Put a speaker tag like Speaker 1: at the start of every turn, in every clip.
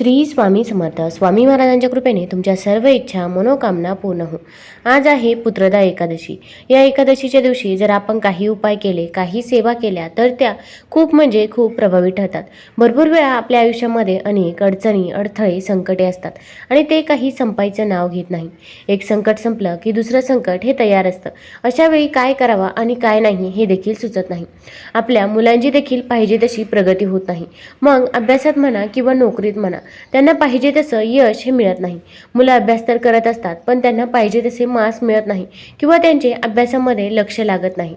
Speaker 1: श्री स्वामी समर्थ. स्वामी महाराजांच्या कृपेने तुमच्या सर्व इच्छा मनोकामना पूर्ण हो आज आहे पुत्रदा एकादशी. या एकादशीच्या दिवशी जर आपण काही उपाय केले काही सेवा केल्या तर त्या खूप म्हणजे खूप प्रभावी ठरतात. भरपूर वेळा आपल्या आयुष्यामध्ये अनेक अडचणी अडथळे संकटे असतात आणि ते काही संपायचं नाव घेत नाही. एक संकट संपलं की दुसरं संकट हे तयार असतं. अशा वेळी काय करावा आणि काय नाही हे देखील सुचत नाही. आपल्या मुलांची देखील पाहिजे तशी प्रगती होत नाही. मग अभ्यासात म्हणा किंवा नोकरीत म्हणा त्यांना पाहिजे तसं यश हे मिळत नाही. मुलं अभ्यास तर करत असतात पण त्यांना पाहिजे तसे मार्क्स मिळत नाही किंवा त्यांचे अभ्यासामध्ये लक्ष लागत नाही.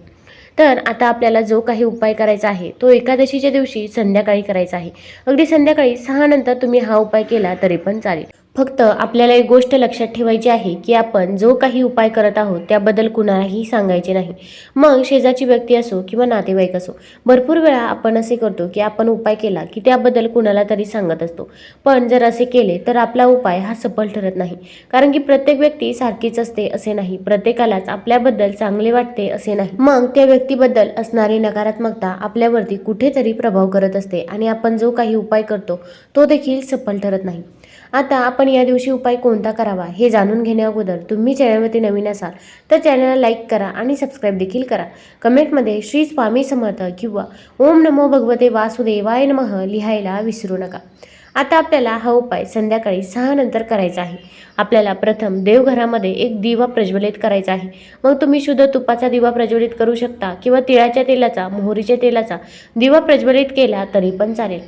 Speaker 1: तर आता आपल्याला जो काही उपाय करायचा आहे तो एकादशीच्या दिवशी संध्याकाळी करायचा आहे. अगदी संध्याकाळी सहा नंतर तुम्ही हा उपाय केला तरी पण चालेल. फक्त आपल्याला एक गोष्ट लक्षात ठेवायची आहे की आपण जो काही उपाय करत आहोत त्याबद्दल कुणालाही सांगायचे नाही. मग शेजारची व्यक्ती असो किंवा नातेवाईक असो भरपूर वेळा आपण असे करतो की आपण उपाय केला की त्याबद्दल कुणाला तरी सांगत असतो. पण जर असे केले तर आपला उपाय हा सफल ठरत नाही. कारण की प्रत्येक व्यक्ती सारखीच असते असे नाही. प्रत्येकालाच आपल्याबद्दल चांगले वाटते असे नाही. मग त्या व्यक्तीबद्दल असणारी नकारात्मकता आपल्यावरती कुठेतरी प्रभाव करत असते आणि आपण जो काही उपाय करतो तो देखील सफल ठरत नाही. आता आपण या दिवशी उपाय कोणता करावा हे जाणून घेण्या अगोदर तुम्ही चॅनलवरती नवीन असाल तर चॅनलला लाईक करा आणि सबस्क्राईब देखील करा. कमेंटमध्ये श्री स्वामी समर्थ किंवा ओम नमो भगवते वासुदेवाय नमः लिहायला विसरू नका. आता आपल्याला हा उपाय संध्याकाळी सहा नंतर करायचा आहे. आपल्याला प्रथम देवघरामध्ये एक दिवा प्रज्वलित करायचा आहे. मग तुम्ही शुद्ध तुपाचा दिवा प्रज्वलित करू शकता किंवा तिळाच्या तेलाचा मोहरीच्या तेलाचा दिवा प्रज्वलित केला तरी पण चालेल.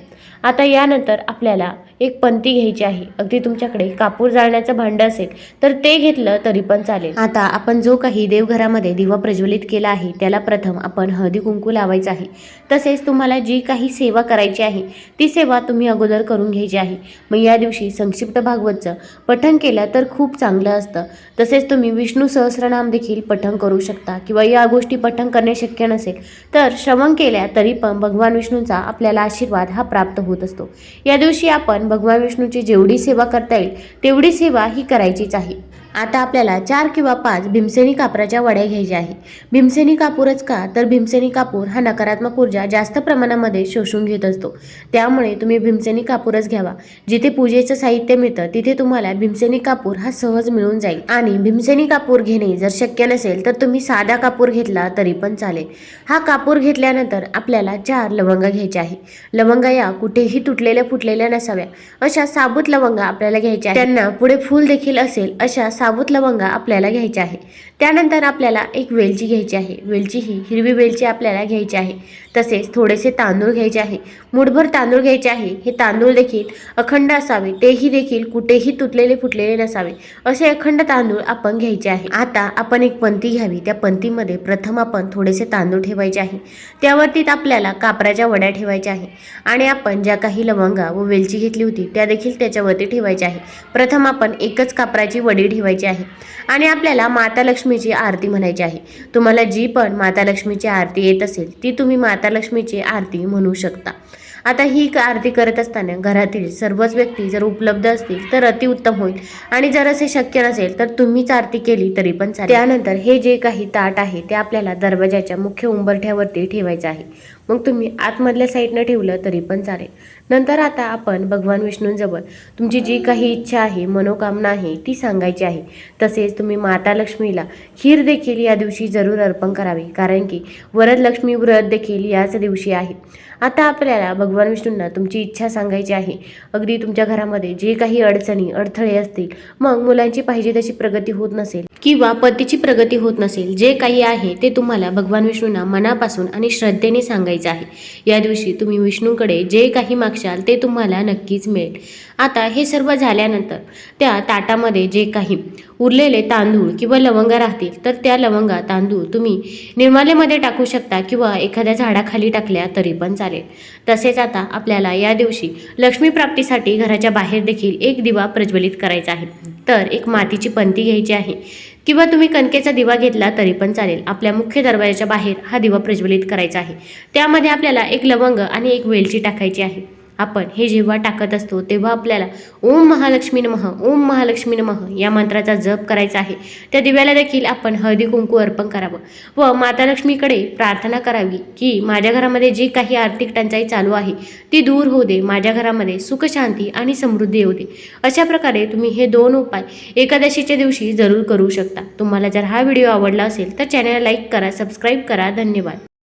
Speaker 1: आता यानंतर आपल्याला एक पंती घ्यायची आहे. अगदी तुमच्याकडे कापूर जाळण्याचं भांडं असेल तर ते घेतलं तरी पण चालेल. आता आपण जो काही देवघरामध्ये दिवा प्रज्वलित केला आहे त्याला प्रथम आपण हळदी कुंकू लावायचं आहे. तसेच तुम्हाला जी काही सेवा करायची आहे ती सेवा तुम्ही अगोदर करून घ्यायची आहे. मग या दिवशी संक्षिप्त भागवतचं पठण केलं तर खूप चांगलं असतं. तसेच तुम्ही विष्णू सहस्रनाम देखील पठण करू शकता किंवा या गोष्टी पठण करणे शक्य नसेल तर श्रवण केल्या तरी पण भगवान विष्णूंचा आपल्याला आशीर्वाद हा प्राप्त होत असतो. या दिवशी आपण भगवान विष्णूची जेवढी सेवा करता येईल तेवढी सेवा ही करायचीच आहे. आता आपल्याला चार किंवा पाच भीमसेनी कापराच्या वड्या घ्यायच्या आहे भीमसेनी कापूरच का? तर भीमसेनी कापूर हा नकारात्मक ऊर्जा जास्त प्रमाणामध्ये शोषून घेत असतो. त्यामुळे तुम्ही भीमसेनी कापूरच घ्यावा. जिथे पूजेचं साहित्य मिळतं तिथे तुम्हाला भीमसेनी कापूर हा सहज मिळून जाईल. आणि भीमसेनी कापूर घेणे जर शक्य नसेल तर तुम्ही साधा कापूर घेतला तरी पण चालेल. हा कापूर घेतल्यानंतर आपल्याला चार लवंगा घ्यायच्या आहे लवंगा या कुठेही तुटलेल्या फुटलेल्या नसाव्या. अशा साबूत लवंगा आपल्याला घ्यायच्या आहेत. त्यांना पुढे फूल देखील असेल अशा साबूत लवंगा आपल्याला घ्यायच्या आहे. त्यानंतर आपल्याला एक वेलची घ्यायची आहे. वेलची ही हिरवी वेलची आपल्याला घ्यायची आहे. तसेच थोडेसे तांदूळ घ्यायचे आहे. मुठभर तांदूळ घ्यायचे आहे. हे तांदूळ देखील अखंड असावे. तेही देखील कुठेही तुटलेले फुटलेले नसावे. असे अखंड तांदूळ आपण घ्यायचे आहे. आता आपण एक पंती घ्यावी. त्या पंतीमध्ये प्रथम आपण थोडेसे तांदूळ ठेवायचे आहे. त्यावरती आपल्याला कापराच्या वड्या ठेवायच्या आहे. आणि आपण ज्या काही लवंगा व वेलची घेतली होती त्या देखील त्याच्यावरती ठेवायच्या आहे. प्रथम आपण एकच कापराची वडी ठेवायची आहे. आणि आपल्याला माता लक्ष्मीची आरती म्हणायची आहे. तुम्हाला जी पण माता लक्ष्मीची आरती येत असेल ती तुम्ही माता लक्ष्मीची आरती म्हणू शकता. आता ही आरती करत असताना घरातील सर्वच व्यक्ती जर उपलब्ध असतील तर अतिउत्तम होईल. आणि जर असे शक्य नसेल तर तुम्हीच आरती केली तरी पण चालेल. त्यानंतर हे जे काही ताट आहे ते आपल्याला दरवाजाच्या मुख्य उंबरठ्यावरती ठेवायचं आहे. मग तुम्ही आतमधल्या साईडनं ठेवलं तरी पण चालेल. नंतर आता आपण भगवान विष्णूंजवळ तुमची जी काही इच्छा आहे मनोकामना आहे ती सांगायची आहे. तसेच तुम्ही माता लक्ष्मीला खीर देखील या दिवशी जरूर अर्पण करावे. कारण की वरदलक्ष्मी व्रत देखील याच दिवशी आहे. आता आपल्याला भगवान विष्णूंना तुमची इच्छा सांगायची आहे. अगदी तुमच्या घरामध्ये जे काही अडचणी अडथळे असतील मग मुलांची पाहिजे तशी प्रगती होत नसेल किंवा पतीची प्रगती होत नसेल जे काही आहे ते तुम्हाला भगवान विष्णूंना मनापासून आणि श्रद्धेने सांगायचं आहे. या दिवशी तुम्ही विष्णूंकडे जे काही मागशाल ते तुम्हाला नक्कीच मिळेल. आता हे सर्व झाल्यानंतर त्या ताटामध्ये जे काही उरलेले तांदूळ किंवा लवंगा राहतील तर त्या लवंगा तांदूळ तुम्ही निर्मालेमध्ये टाकू शकता किंवा एखाद्या झाडाखाली टाकल्या तरी पण चालेल. तसेच आता आपल्याला या दिवशी लक्ष्मी प्राप्तीसाठी घराच्या बाहेर देखील एक दिवा प्रज्वलित करायचा आहे. तर एक मातीची पंती घ्यायची आहे. किंवा तुम्ही कणकेचा दिवा घेतला तरी पण चालेल. आपल्या मुख्य दरवाजाच्या बाहेर हा दिवा प्रज्वलित करायचा आहे. त्यामध्ये आपल्याला एक लवंग आणि एक वेलची टाकायची आहे. आपण हे जेव्हा टाकत असतो तेव्हा आपल्याला ओम महालक्ष्मी नमः ओम महालक्ष्मी नमः या मंत्राचा जप करायचा आहे. त्या दिव्याला देखील आपण हळदी कुंकू अर्पण करावं व माता लक्ष्मीकडे प्रार्थना करावी की माझ्या घरामध्ये जी काही आर्थिक टंचाई चालू आहे ती दूर होऊ दे माझ्या घरामध्ये सुखशांती आणि समृद्धी येऊ दे. अशा प्रकारे तुम्ही हे दोन उपाय एकादशीच्या दिवशी जरूर करू शकता. तुम्हाला जर हा व्हिडिओ आवडला असेल तर चॅनलला लाईक करा सबस्क्राईब करा. धन्यवाद.